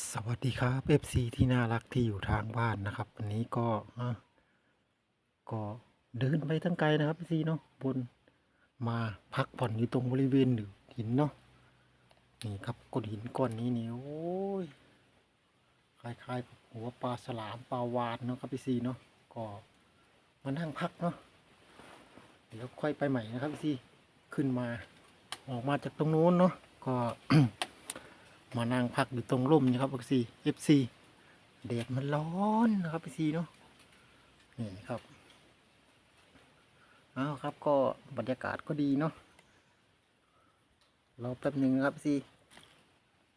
สวัสดีครับ FC ที่น่ารักที่อยู่ทางบ้านนะครับ วันนี้ก็ก็เดินไปทั้งไกลนะครับ FC เนาะบนมาพักผ่อนอยู่ตรงบริเวณหหินเนาะนี่ครับก้อนหินก้อนนี้นี่โอ้ยคล้ายๆกับหัวปลาฉลามปลาวานเนาะครับ FC เนาะก็มานั่งพักเนาะเดี๋ยวค่อยไปใหม่นะครับ FC ขึ้นมาออกมาจากตรงนู้นเนาะก็ มานั่งพักอยู่ตรงร่มนะครับ FC FC แดดมันร้อนนะครับ FC เนาะนี่ครับเอาครับก็บรรยากาศก็ดีเนาะรอแป๊บหนึ่งนะครับ FC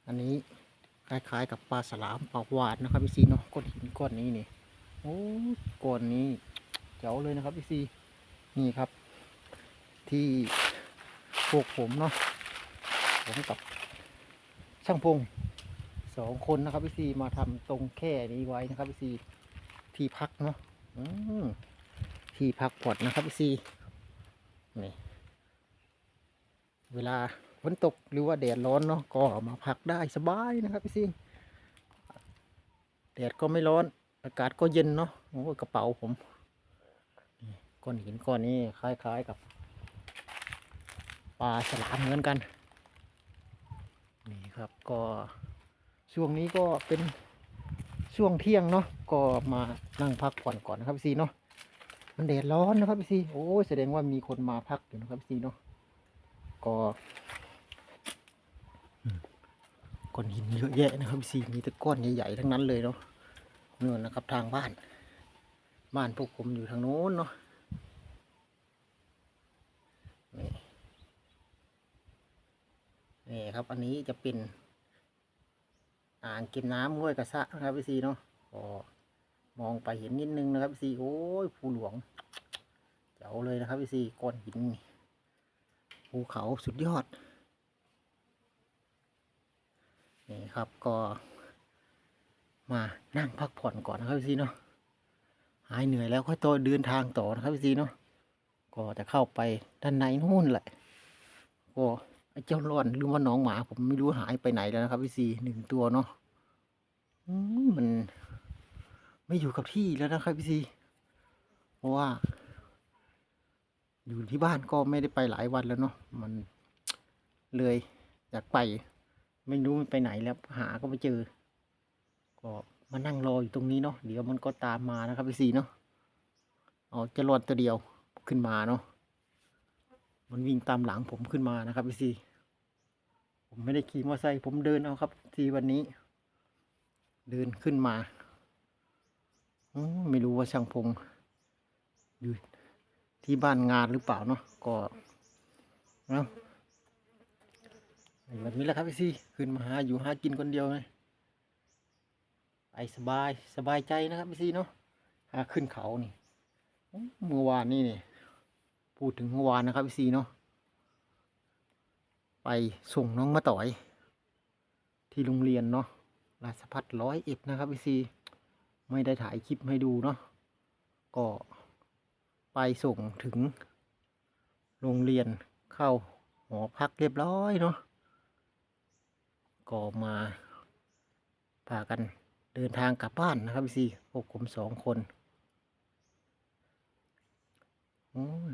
อันนี้คล้ายๆกับปลาสลามปลาวาดนะครับ FC เนาะก้อนหินก้อนนี้นี่โอ้ก้อนนี้เจ๋วเลยนะครับ FC นี่ครับ ที่พวกผมเนาะผมกับ ช่างพงสองคนนะครับพี่ซีมาทำตรงแค่นี้ไว้นะครับพี่ซีที่พักเนาะอืมที่พักผ่อนนะครับพี่ซีนี่เวลาฝนตกหรือว่าแดดร้อนเนาะก็มาพักได้สบายนะครับพี่ซีแดดก็ไม่ร้อน อากาศก็เย็นเนาะโอ้กระเป๋าผมก้อนหินก้อนนี้คล้ายๆกับปลาฉลามเหมือนกัน ครับ ก็ช่วงนี้ก็เป็นช่วงเที่ยงเนาะก็มานั่งพักผ่อนก่อนนะครับพี่ซีเนาะมันแดดร้อนนะครับพี่ซีโอ้แสดงว่ามีคนมาพักอยู่นะครับพี่ซีเนาะก็ก้อนหินเยอะแยะนะครับพี่ซีมีแต่ก้อนใหญ่ๆทั้งนั้นเลยเนาะนู่นนะครับทางบ้าน บ้านพวกผมอยู่ทางโน้นเนาะ นี่ครับอันนี้จะเป็นอ่างเก็บน้ำห้วยกระสะนะครับพี่ซีเนาะก็มองไปเห็นนิดนึงนะครับพี่ซีโอ้ยภูหลวงเจ๋วเลยนะครับพี่ซีก้อนหินภูเขาสุดยอดนี่ครับก็มานั่งพักผ่อนก่อนนะครับพี่ซีเนาะหายเหนื่อยแล้วค่อยต่อเดินทางต่อนะครับพี่ซีเนาะก็จะเข้าไปด้านในนู่นแหละก็ ไอ้เจ้าร่อนหรือว่าน้องหมา ผมไม่รู้หายไปไหนแล้วนะครับพี่ซีหนึ่งตัวเนาะมัน ไม่อยู่กับที่แล้วนะครับพี่ซีเพราะว่า อยู่ที่บ้านก็ไม่ได้ไปหลายวันแล้วเนาะมันเลยอยากไป ไม่รู้มันไปไหนแล้ว หาก็ไม่เจอ ก็มานั่งรออยู่ตรงนี้เนาะเดี๋ยวมันก็ตามมานะครับพี่ซีเนาะเอาเจะรอดตัวเดียวขึ้นมาเนาะ มันวิ่งตามหลังผมขึ้นมานะครับพี่ซีผมไม่ได้ขี่มอเตอร์ไซค์ผมเดินเอาครับทีวันนี้ เดินขึ้นมาไม่รู้ว่าช่างพงอยู่ที่บ้านงานหรือเปล่าเนาะก็เนาะแบบนี้แหละครับพี่ซีขึ้นมาหาอยู่หากินคนเดียวไงไปสบายสบายใจนะครับพี่ซีเนาะหาขึ้นเขานี่เมื่อวานนี่นี่ พูดถึงเมื่อวานนะครับพี่ซีเนาะไปส่งน้องมาต่อย ที่โรงเรียนเนาะราชพัฒร้อยเอ็ดนะครับพี่ซีไม่ได้ถ่ายคลิปให้ดูเนาะก็ไปส่งถึง โรงเรียนเข้าหอพักเรียบร้อยเนาะก็มาพากันเดินทางกลับบ้านนะครับพี่ซีพวกผมสองคนโอ้ย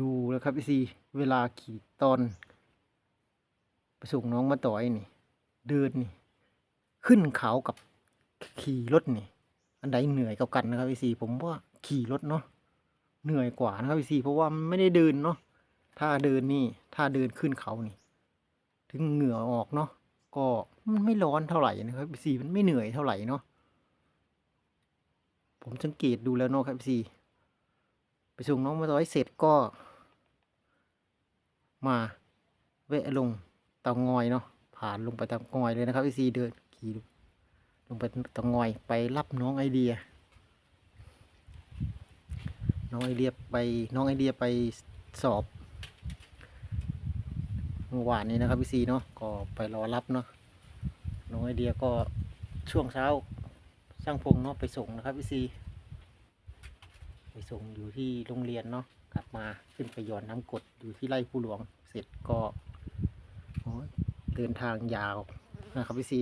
ดูแล้วครับพี่ซีเวลาขี่ตอนไปส่งน้องมาต่อยนี่ เดินนี่ ขึ้นเขากับขี่รถนี่ อันใดเหนื่อยกับกันนะครับพี่ซีผมว่าขี่รถเนาะเหนื่อยกว่านะครับพี่ซีเพราะว่ามันไม่ได้เดินเนาะถ้าเดินนี่ ถ้าเดินขึ้นเขานี่ ถึงเหงื่อออกเนาะก็มันไม่ร้อนเท่าไหร่นะครับพี่ซีมันไม่เหนื่อยเท่าไหร่เนาะผมสังเกตดูแล้วเนาะครับพี่ซี ส่งน้องมาต่อยเสร็จก็ มาแวะลงเตางอยเนาะผ่านลงไปเตางอยเลยนะครับพี่ซีเดินขี่ลงไปเตางอยไปรับน้องไอเดีย น้องไอเดียไปน้องไอเดียไปสอบเมื่อวานนี้นะครับพี่ซีเนาะก็ไปรอรับเนาะน้องไอเดียก็ช่วงเช้าช่างพงเนาะไปส่งนะครับพี่ซี ไปส่งอยู่ที่โรงเรียนเนาะกลับมาขึ้นไปหย่อนน้ำกดอยู่ที่ไร่ผู้หลวงเสร็จก็เดินทางยาวนะครับพี่ซี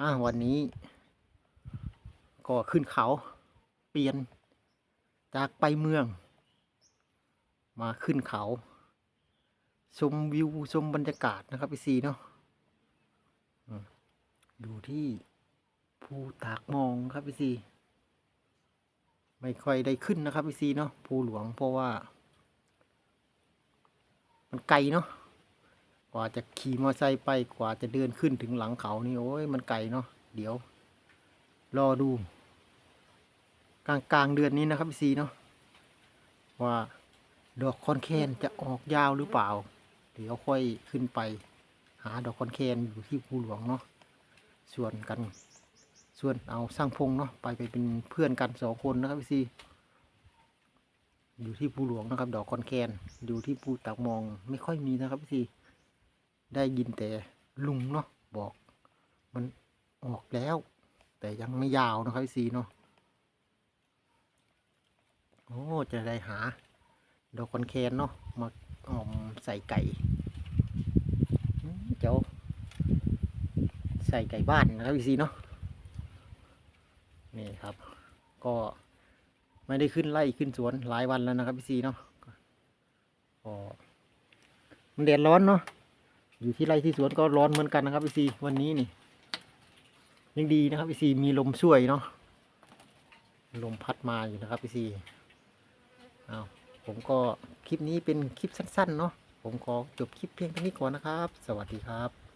อ่าวันนี้ ก็ขึ้นเขาเปลี่ยนจากไปเมือง มาขึ้นเขา ชมวิวชมบรรยากาศนะครับพี่ซีเนาะอืมดูที่ภูตากมองครับพี่ซี ไม่ค่อยได้ขึ้นนะครับพี่ซีเนาะภูหลวงเพราะว่า มันไกลเนาะกว่าจะขี่มอเตอร์ไซค์ไปกว่าจะเดินขึ้นถึงหลังเขานี่โอ้ยมันไกลเนาะเดี๋ยว รอดู กลางกลางเดือนนี้นะครับพี่ซีเนาะว่าดอกคอนแคนจะออกยาวหรือเปล่า เดี๋ยวค่อยขึ้นไป หาดอกคอนแคนอยู่ที่ภูหลวงเนาะส่วนกัน ส่วนเอาสร้างพงเนาะไปไปเป็นเพื่อนกันสองคนนะครับพี่ซีอยู่ที่ภูหลวงนะครับ ดอกคอนแคนอยู่ที่ภูตากมองไม่ค่อยมีนะครับพี่ซีได้ยินแต่ลุงเนาะบอกมันออกแล้ว แต่ยังไม่ยาวนะครับพี่ซีเนาะโอ้จะได้หา ดอกคอนแคนเนาะมาออมใส่ไก่เจ้าใส่ไก่บ้านนะครับพี่ซีเนาะ นี่ครับ ก็ไม่ได้ขึ้นไล่ขึ้นสวนหลายวันแล้วนะครับพี่ซีเนาะก็มันแดดร้อนเนาะอยู่ที่ไร่ที่สวนก็ร้อนเหมือนกันนะครับพี่ซีวันนี้นี่ ยังดีนะครับพี่ซีมีลมช่วยเนาะลมพัดมาอยู่นะครับพี่ซีเอาผมก็คลิปนี้เป็นคลิปสั้นๆเนาะผมขอจบคลิปเพียงเท่านี้ก่อนนะครับ สวัสดีครับ